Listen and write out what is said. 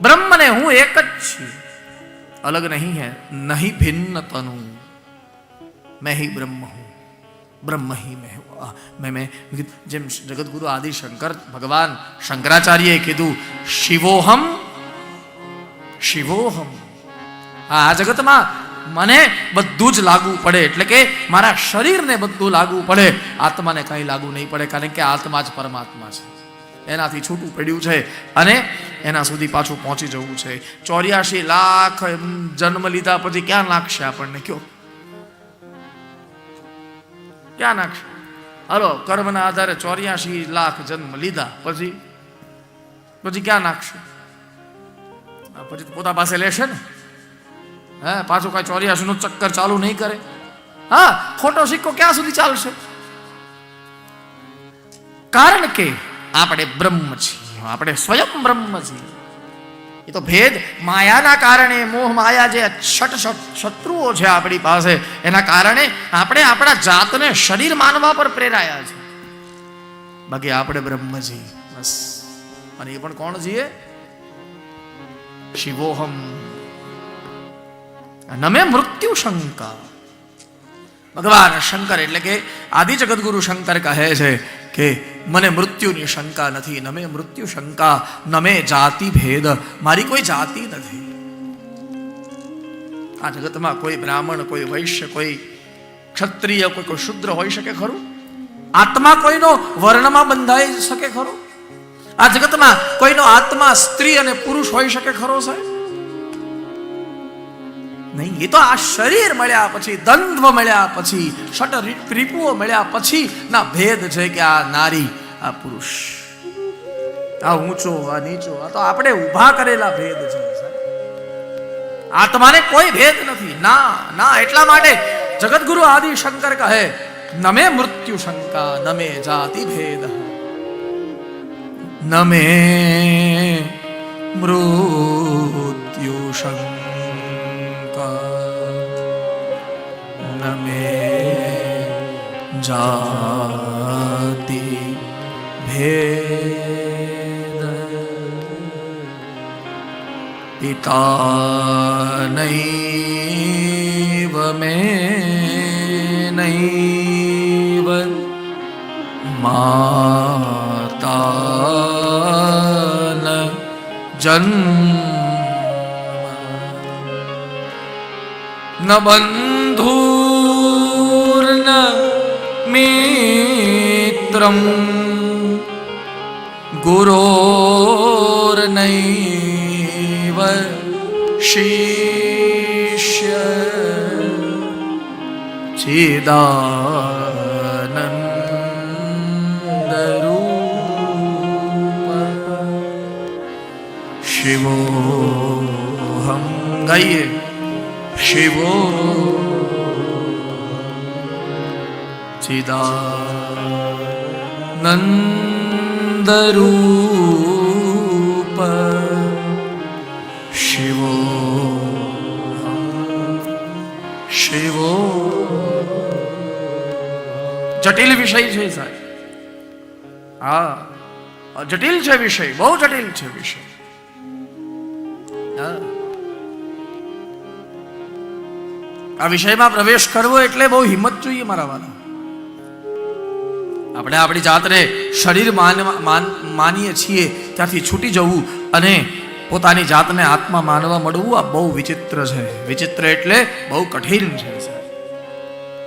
બ્રહ્મ ને હું એક જ છું. અલગ નહીં હૈ, નહીં ભિન્ન તનુ મેં હિ બ્રહ્મ હું. બ્રહ્મ હિ મેં મેં મેં જેમ જગદગુરુ આદિ શંકર, ભગવાન શંકરાચાર્યએ કીધું, શિવોહમ શિવોહમ. આ જગતમાં મને બધું જ લાગુ પડે, એટલે કે મારા શરીરને બધું લાગુ પડે. આત્માને કાંઈ લાગુ નહીં પડે, કારણ કે આત્મા જ પરમાત્મા છે. એનાથી છૂટું પડ્યું છે અને એના સુધી પાછું પહોંચી જવું છે. ચોર્યાસી લાખ જન્મ લીધા પછી ક્યાં નાખશે આપણને? કયો? ક્યાં નાખશે? હાલો, કર્મના આધારે ચોર્યાસી લાખ જન્મ લીધા પછી? પછી ક્યાં નાખશે? પછી પોતા પાસે લેશે ને. હે, પાછું કાંઈ ચોર્યાસી નું ચક્કર ચાલુ નહીં કરે. હા, ખોટો સિક્કો ક્યાં સુધી ચાલશે? કારણ કે આપણે બ્રહ્મ છીએ, આપણે સ્વયં બ્રહ્મ છીએ. એ તો ભેદ માયાના કારણે, મોહ, માયા જે છઠ શત્રુઓ છે આપણી પાસે, એના કારણે આપણે આપણા જાતને શરીર માનવા પર પ્રેરાયા છે. બાકી આપણે બ્રહ્મ છીએ, બસ. અને એ પણ કોણ છીએ? શિવોહમ. નમે મૃત્યુ શંકા. ભગવાન શંકર એટલે કે આદિ જગદગુરુ શંકર કહે છે કે મને મૃત્યુની શંકા નથી, નમે મૃત્યુ શંકા, નમે જાતિ ભેદ, મારી કોઈ જાતિ નથી. આ જગતમાં કોઈ બ્રાહ્મણ, કોઈ વૈશ્ય, કોઈ ક્ષત્રિય, કોઈ કોઈ શુદ્ર હોઈ શકે ખરું? આત્મા કોઈનો વર્ણમાં બંધાઈ શકે ખરો? આ જગતમાં કોઈનો આત્મા સ્ત્રી અને પુરુષ હોઈ શકે ખરો સાહેબ? નહીં, એ તો આ શરીર મળ્યા પછી, દ્વંદ્વ મળ્યા પછી ષટ રીપુઓ મળ્યા પછી, ના ભેદ છે કે આ નારી, આ પુરુષ. આ ઊંચો, આ નીચો, આ તો આપણે ઊભા કરેલા ભેદ છે. આત્માને કોઈ ભેદ નથી. ના ના, એટલા માટે જગતગુરુ આદિ શંકર કહે, નમે મૃત્યુ શંકા, નમે જાતિ ભેદ. નમે મૃત્યુ શંકા. નમે જાતિ ભેદ પિતા નૈવ મે નૈવ માતા જન્મ ન બંધુર્ન મિત્રમ ગુરોર્નૈવ શિષ્ય ચિદાનંદરૂપ શિવોહમ ગાઈએ શિવો ચિદાનંદરૂપ શિવો શિવો જટિલ વિષય છે સાહેબ। હા જટિલ છે વિષય, બહુ જટિલ છે વિષય। હા। આ વિષયમાં પ્રવેશ કરવો એટલે બહુ હિંમત જોઈએ મારા વાલા આપણે આપણી જાતને શરીર માનીએ છીએ, ત્યાંથી છૂટી જવું અને પોતાની જાતને આત્મા માનવા મળવું આ બહુ વિચિત્ર છે વિચિત્ર એટલે બહુ કઠિન છે.